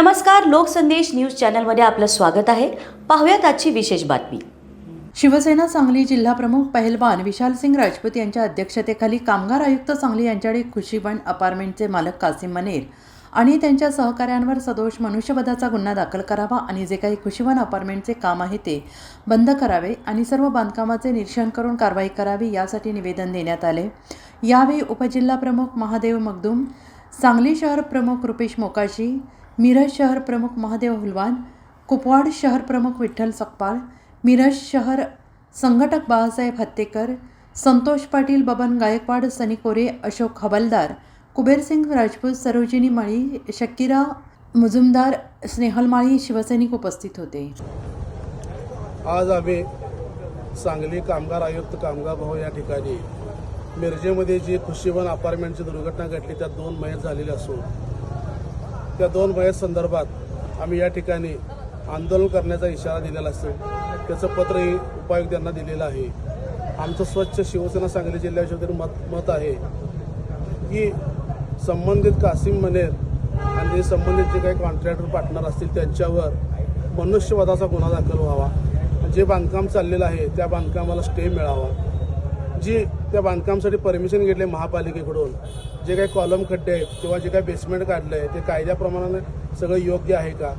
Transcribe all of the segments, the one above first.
नमस्कार लोकसंदेश न्यूज चॅनलमध्ये आपलं स्वागत आहे. पाहूयात आजची विशेष बातमी. शिवसेना सांगली जिल्हाप्रमुख पहलवान विशालसिंग राजपूत यांच्या अध्यक्षतेखाली कामगार आयुक्त सांगली यांच्याकडे खुशीबन अपार्टमेंटचे मालक कासिम मनेर आणि त्यांच्या सहकाऱ्यांवर सदोष मनुष्यवधाचा गुन्हा दाखल करावा आणि जे काही खुशीवन अपार्टमेंटचे काम आहे ते बंद करावे आणि सर्व बांधकामाचे निरीक्षण करून कारवाई करावी यासाठी निवेदन देण्यात आले. यावेळी उपजिल्हाप्रमुख महादेव मगदूम सांगली शहर प्रमुख रुपेश मोकाशी मिरज शहर प्रमुख महादेव हुलवान कुपवाड शहर प्रमुख विठ्ठल सकपाळ मिरज शहर संघटक बाळासाहेब हत्तेकर संतोष पाटील बबन गायकवाड सनी कोरे अशोक हवलदार कुबेरसिंग राजपूत सरोजिनी माळी शकीरा मुजुमदार स्नेहल माळी शिवसैनिक उपस्थित होते. आज आम्ही सांगली कामगार आयुक्त कामगार भाऊ या ठिकाणी मिरजेमध्ये जी खुशीवन अपार्टमेंटची दुर्घटना घडली त्यात दोन मयत झालेले असून त्या दोन मयत संदर्भात आम्ही या ठिकाणी आंदोलन करण्याचा इशारा दिलेला असेल. त्याचं पत्रही उपायुक्तांना दिलेलं आहे. आमचं स्वच्छ शिवसेना सांगली जिल्ह्याच्या मत मत आहे की संबंधित कासिम मनेर आणि संबंधित जे काही कॉन्ट्रॅक्टर पार्टनर असतील त्यांच्यावर मनुष्यवधाचा गुन्हा दाखल व्हावा. जे बांधकाम चाललेलं आहे त्या बांधकामाला स्टे मिळावा. जी त्या बांधकामासाठी परमिशन घेतले महापालिकेकडून जे काही कॉलम खड्डे आहेत किंवा जे काही बेसमेंट काढलं आहे ते कायद्याप्रमाणे सगळं योग्य आहे का?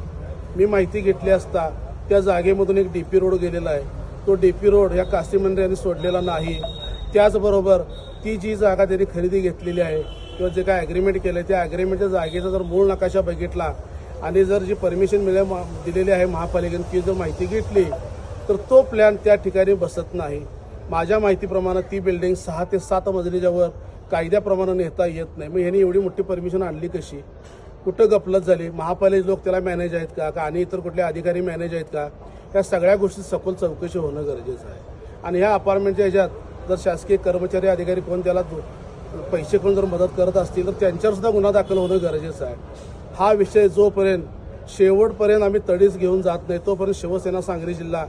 मी माहिती घेतली असता त्या जागेमधून एक डी पी रोड गेलेला आहे. तो डी पी रोड या काशी मंदिर यांनी सोडलेला नाही. त्याचबरोबर ती जी जागा त्यांनी खरेदी घेतलेली आहे किंवा जे काय ॲग्रीमेंट केलं आहे त्या ॲग्रीमेंटच्या जागेचा जर मूळ नकाशा बघितला आणि जर जी परमिशन मिळेल दिलेली आहे महापालिकेने ती जर माहिती घेतली तर तो प्लॅन त्या ठिकाणी बसत नाही. माझ्या माहितीप्रमाणे ती बिल्डिंग सहा ते सात मजलीच्या वर कायद्याप्रमाणे नेता येत नाही. मग ह्यांनी एवढी मोठी परमिशन आणली कशी? कुठं गपलत झाली? महापालिका लोक त्याला मॅनेज आहेत का? का आणि इतर कुठले अधिकारी मॅनेज आहेत का? या सगळ्या गोष्टी सखोल चौकशी होणं गरजेचं आहे. आणि ह्या अपार्टमेंटच्या ह्याच्यात जर शासकीय कर्मचारी अधिकारी कोण त्याला पैसे कोण जर मदत करत असतील तर त्यांच्यावरसुद्धा गुन्हा दाखल होणं गरजेचं आहे. हा विषय जोपर्यंत शेवटपर्यंत आम्ही तडीस घेऊन जात नाही तोपर्यंत शिवसेना सांगली जिल्हा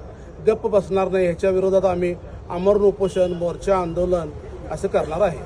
गप्प बसणार नाही. ह्याच्या विरोधात आम्ही अमरण उपोषण मोर्चा आंदोलन असं करणार आहे.